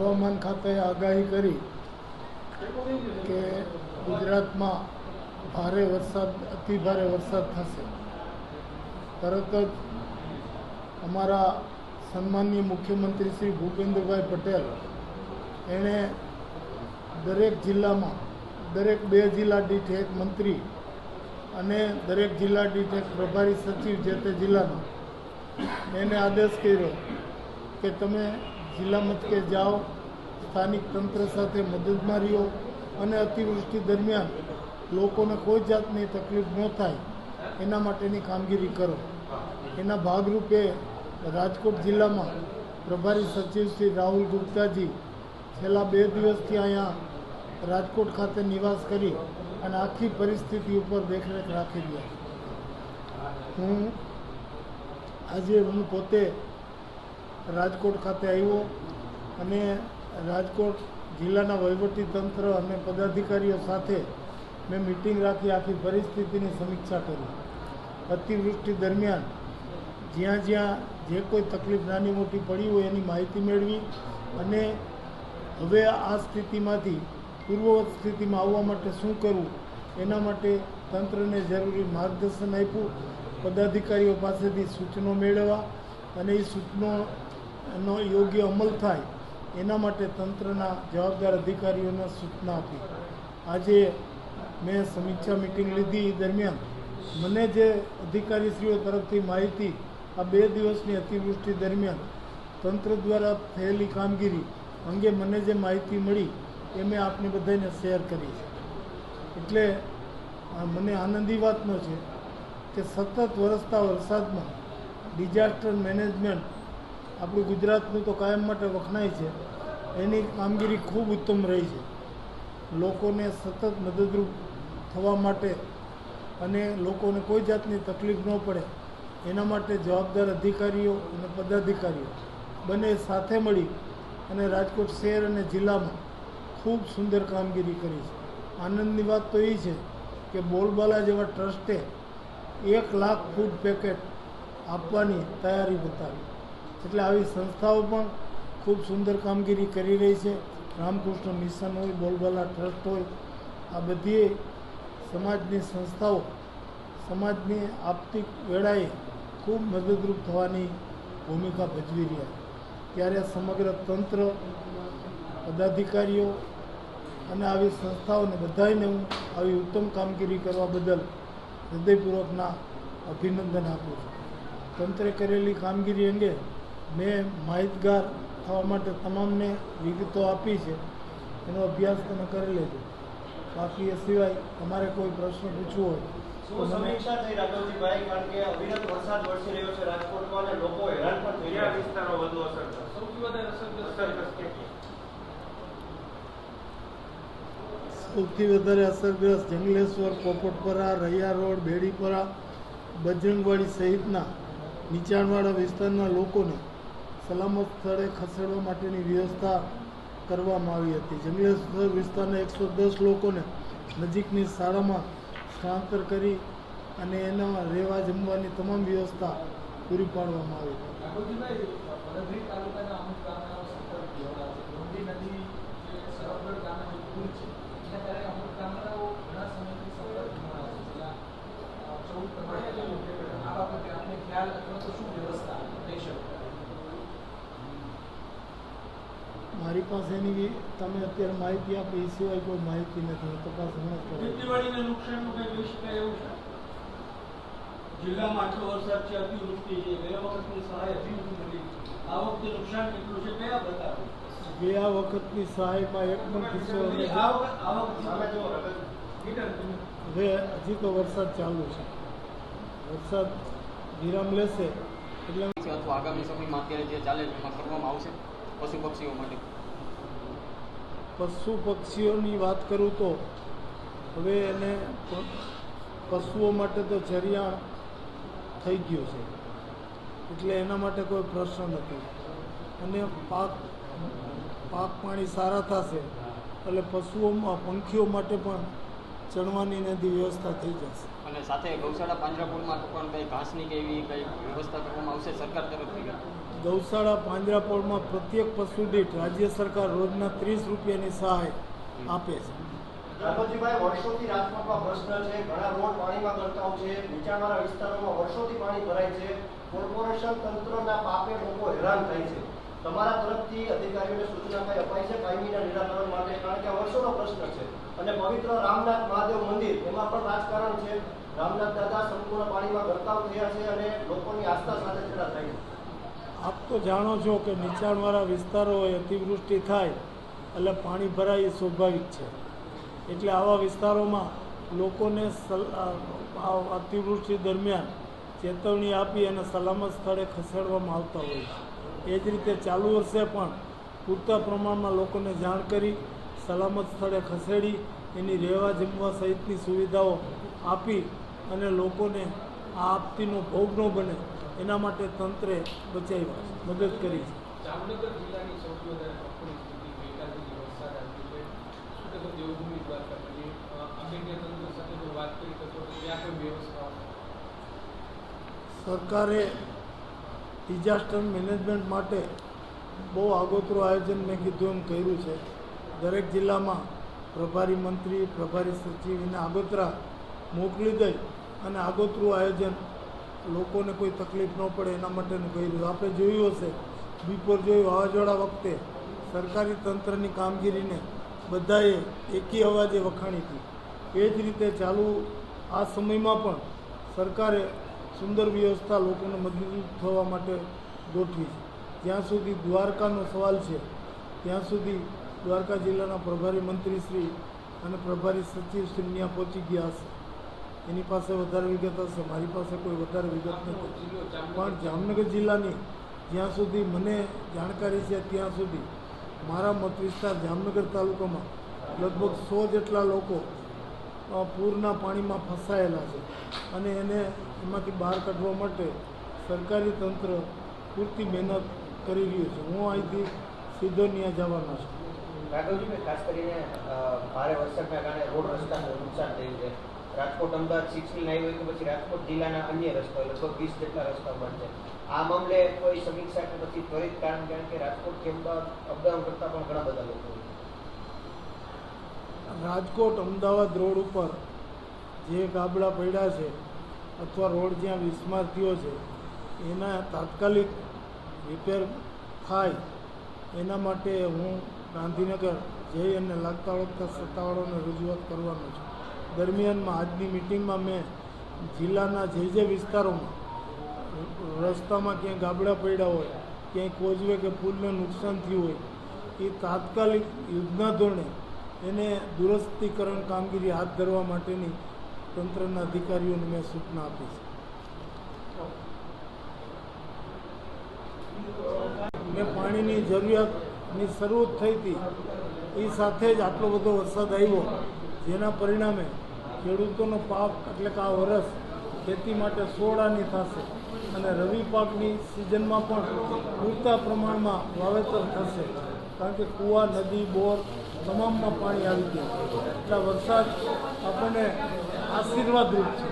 હવામાન ખાતાએ આગાહી કરી કે ગુજરાતમાં ભારે વરસાદ, અતિ ભારે વરસાદ થશે. તરત જ અમારા સન્માનીય મુખ્યમંત્રી શ્રી ભૂપેન્દ્રભાઈ પટેલ એણે દરેક જિલ્લામાં, દરેક બે જિલ્લા દીઠ એક મંત્રી અને દરેક જિલ્લા દીઠ એક પ્રભારી સચિવ જે તે જિલ્લાનો, એને આદેશ કર્યો કે તમે જિલ્લા મથકે જાઓ, સ્થાનિક તંત્ર સાથે મદદમાં રહ્યો અને અતિવૃષ્ટિ દરમિયાન લોકોને કોઈ જાતની તકલીફ ન થાય, એના માટેની કામગીરી કરો. એના ભાગરૂપે રાજકોટ જિલ્લામાં પ્રભારી સચિવ શ્રી રાહુલ ગુપ્તાજી છેલ્લા બે દિવસથી અહીંયા રાજકોટ ખાતે નિવાસ કરી અને આખી પરિસ્થિતિ ઉપર દેખરેખ રાખી રહ્યા હું આજે હું પોતે રાજકોટ ખાતે આવ્યો અને રાજકોટ જિલ્લાના વહીવટી તંત્ર અને પદાધિકારીઓ સાથે મેં મિટિંગ રાખી, આખી પરિસ્થિતિની સમીક્ષા કરી. અતિવૃષ્ટિ દરમિયાન જ્યાં જ્યાં જે કોઈ તકલીફ નાની મોટી પડી હોય એની માહિતી મેળવી અને હવે આ સ્થિતિમાંથી પૂર્વવત સ્થિતિમાં આવવા માટે શું કરવું, એના માટે તંત્રને જરૂરી માર્ગદર્શન આપ્યું. પદાધિકારીઓ પાસેથી સૂચનો મેળવવા અને એ સૂચનોનો યોગ્ય અમલ થાય, એના માટે તંત્રના જવાબદાર અધિકારીઓને સૂચના આપી. આજે મેં સમીક્ષા મિટિંગ લીધી દરમિયાન. મને જે અધિકારીશ્રીઓ તરફથી માહિતી આ બે દિવસની અતિવૃષ્ટિ દરમિયાન તંત્ર દ્વારા થયેલી કામગીરી અંગે મને જે માહિતી મળી, એ મેં આપને બધાને શેર કરી છે. એટલે મને આનંદી વાતનો છે કે સતત વરસતા વરસાદમાં ડિઝાસ્ટર મેનેજમેન્ટ આપણું ગુજરાતનું તો કાયમ માટે વખણાય છે. એની કામગીરી ખૂબ ઉત્તમ રહી છે. લોકોને સતત મદદરૂપ થવા માટે અને લોકોને કોઈ જાતની તકલીફ ન પડે, એના માટે જવાબદાર અધિકારીઓ અને પદાધિકારીઓ બંને સાથે મળી અને રાજકોટ શહેર અને જિલ્લામાં ખૂબ સુંદર કામગીરી કરી છે. આનંદની વાત તો એ છે કે બોલબાલા જેવા ટ્રસ્ટે એક લાખ ફૂડ પેકેટ આપવાની તૈયારી બતાવી. એટલે આવી સંસ્થાઓ પણ ખૂબ સુંદર કામગીરી કરી રહી છે. રામકૃષ્ણ મિશન હોય, બોલબાલા ટ્રસ્ટ હોય, આ બધી સમાજની સંસ્થાઓ સમાજની આપતી વેળાએ ખૂબ મદદરૂપ થવાની ભૂમિકા ભજવી રહ્યા ત્યારે સમગ્ર તંત્ર, પદાધિકારીઓ અને આવી સંસ્થાઓને બધાને હું આવી ઉત્તમ કામગીરી કરવા બદલ હૃદયપૂર્વકના અભિનંદન આપું છું. તંત્રે કરેલી કામગીરી અંગે મેં માહિતગાર થવા માટે તમામને વિગતો આપી છે. એનો અભ્યાસ તમે કરી લેજો. બાકી એ સિવાય તમારે કોઈ પ્રશ્ન પૂછવો હોય તો સમીક્ષા થઈ રાઘવજીભાઈ? કારણ કે અવિરત વરસાદ વરસી રહ્યો છે. રાજકોટમાં અને લોકો હેરાન પણ થઈ રહ્યા વિસ્તારો વધુ અસરગ્રસ્ત સૌથી વધારે અસરગ્રસ્ત અસરગ્રસ્ત સૌથી વધારે અસરગ્રસ્ત જંગલેશ્વર પોપટપરા રૈયા રોડ બેડીપરા બજરંગવાડી સહિતના નીચાણવાળા વિસ્તારના લોકોને સલામત સ્થળે ખસેડવા માટેની વ્યવસ્થા કરવામાં આવી હતી. જંગલેશ્વર વિસ્તારના એકસો દસ લોકોને નજીકની શાળામાં સ્થળાંતર કરી અને એના રહેવા જમવાની તમામ વ્યવસ્થા પૂરી પાડવામાં આવી રાઘવજીભાઈ મારી પાસે એની તમે અત્યારે માહિતી આપી એ સિવાય કોઈ માહિતી નથી હું તપાસ હમણાં જ કરું ખેતીવાડીને નુકસાનનું કંઈ જોઈ શકાય એવું છે? જિલ્લામાં આટલો વરસાદ છે અતિવૃષ્ટિ છે ગયા વખતની સહાય હજી નથી મળી. આ વખતે નુકસાન કેટલું છે કયા બતાવો ગયા વખતની સહાયમાં એક પણ કિસ્સો હવે હજી તો વરસાદ ચાલુ છે. વરસાદ વિરામ લેશે એટલે છે અથવા આગામી સમયમાં અત્યારે જે ચાલે છે એમાં કરવામાં આવશે પશુ પક્ષીઓ માટે. પશુ પક્ષીઓની વાત કરું તો, હવે એને પશુઓ માટે તો ચરિયાણ થઈ ગયું છે. એટલે એના માટે કોઈ પ્રશ્ન નથી. અને પાક પાક પાણી સારા થશે, એટલે પશુઓમાં, પંખીઓ માટે પણ ચણવાની નદી વ્યવસ્થા થઈ જશે. અને સાથે ગૌશાળા પાંજરાપોળમાં પણ કંઈ ઘાસની કે એવી કંઈ વ્યવસ્થા કરવામાં આવશે સરકાર તરફથી? ગૌશાળા પાંજરાપોળમાં પ્રત્યેક પશુ દીઠ રાજ્ય સરકાર રોજના ત્રીસ રૂપિયાની સહાય આપે છે. રાઘવજીભાઈ વર્ષોથી રાજકોટમાં પ્રશ્ન છે ઘણા રોડ પાણીમાં ગરકાવ છે નીચાણવાળા વિસ્તારોમાં વર્ષોથી પાણી ભરાય છે કોર્પોરેશન તંત્રના પાપે લોકો હેરાન થાય છે. તમારા તરફથી અધિકારીઓને સૂચના કઈ અપાઈ છે કાયમીના નિરાકરણ માટે? કારણ કે વર્ષોનો પ્રશ્ન છે. અને પવિત્ર રામનાથ મહાદેવ મંદિર એમાં પણ રાજકારણ છે. રામનાથ દાદા સંપૂર્ણ પાણીમાં ગરકાવ થયા છે અને લોકોની આસ્થા સાથે છેડા થાય આપ તો જાણો છો કે નીચાણવાળા વિસ્તારો હોય અતિવૃષ્ટિ થાય એટલે પાણી ભરાય એ સ્વાભાવિક છે. એટલે આવા વિસ્તારોમાં લોકોને અતિવૃષ્ટિ દરમિયાન ચેતવણી આપી અને સલામત સ્થળે ખસેડવામાં આવતા હોય છે. એ જ રીતે ચાલુ વર્ષે પણ પૂરતા પ્રમાણમાં લોકોને જાણ કરી, સલામત સ્થળે ખસેડી, એની રહેવા જમવા સહિતની સુવિધાઓ આપી અને લોકોને આ આપતીનો ભોગ ન બને. એના માટે તંત્રે બચાવ્યા. મદદ કરી સરકારે ડિઝાસ્ટર મેનેજમેન્ટ માટે બહુ આગોતરું આયોજન મેં કીધું એમ કર્યું છે. દરેક જિલ્લામાં પ્રભારી મંત્રી પ્રભારી સચિવ એના આગોતરા મોકલી દઈ અને આગોતરું આયોજન. લોકોને કોઈ તકલીફ ન પડે, એના માટેનું કર્યું. આપણે જોયું હશે બિફોર જોયું, વાવાઝોડા વખતે સરકારી તંત્રની કામગીરીને બધાએ એકી અવાજે વખાણી હતી. એ જ રીતે ચાલુ આ સમયમાં પણ સરકારે સુંદર વ્યવસ્થા લોકોને મજબૂત થવા માટે ગોઠવી છે. જ્યાં સુધી દ્વારકાનો સવાલ છે, ત્યાં સુધી દ્વારકા જિલ્લાના પ્રભારી મંત્રીશ્રી અને પ્રભારી સચિવ શ્રી ત્યાં પહોંચી ગયા હશે. એની પાસે વધારે વિગત હશે, મારી પાસે કોઈ વધારે વિગત નથી. પણ જામનગર જિલ્લાની જ્યાં સુધી મને જાણકારી છે ત્યાં સુધી મારા મત વિસ્તાર જામનગર તાલુકામાં લગભગ સો જેટલા લોકો પૂરના પાણીમાં ફસાયેલા છે. અને એને એમાંથી બહાર કાઢવા માટે સરકારી તંત્ર પૂરતી મહેનત કરી રહ્યું છે. હું અહીંથી સીધો ત્યાં જવાનો છું. રાઘવજીભાઈ, ખાસ કરીને ભારે વરસાદના કારણે રોડ રસ્તાનું નુકસાન થયું છે. રાજકોટ, અમદાવાદ સિક્સની લાઈવ હોય તો પછી રાજકોટ જિલ્લાના અન્ય રસ્તાઓ લગભગ વીસ જેટલા રસ્તા બનશે આ મામલે કોઈ સમીક્ષા કે પછી ત્વરિત કારણ કારણ કે રાજકોટથી અમદાવાદ અપડાઉન કરતા પણ ઘણા બધા લોકો. રાજકોટ, અમદાવાદ રોડ ઉપર જે ગાબડા પડ્યા છે અથવા રોડ જ્યાં વિસ્માર્થીઓ છે, એના તાત્કાલિક રિપેર થાય એના માટે હું ગાંધીનગર જઈ અને લાગતા વળગતા સત્તાવાળાને રજૂઆત કરવાનો છું દરમિયાનમાં આજની મિટિંગમાં મેં જિલ્લાના જે જે વિસ્તારોમાં, રસ્તામાં ક્યાંય ગાબડા પડ્યા હોય, ક્યાંય કોઝવે કે પુલને નુકસાન થયું હોય, એ તાત્કાલિક યુદ્ધના ધોરણે એને દુરસ્તીકરણ કામગીરી હાથ ધરવા માટેની તંત્રના અધિકારીઓને મેં સૂચના આપી છે. મેં પાણીની જરૂરિયાતની શરૂઆત થઈ હતી. એ સાથે જ આટલો બધો વરસાદ આવ્યો, જેના પરિણામે ખેડૂતોનો પાક એટલે કે આ વરસ ખેતી માટે સોળાની થશે અને રવિ પાકની સિઝનમાં પણ પૂરતા પ્રમાણમાં વાવેતર થશે. કારણ કે કૂવા, નદી, બોર તમામમાં પાણી આવી ગયા એટલે વરસાદ આપણને આશીર્વાદરૂપ છે.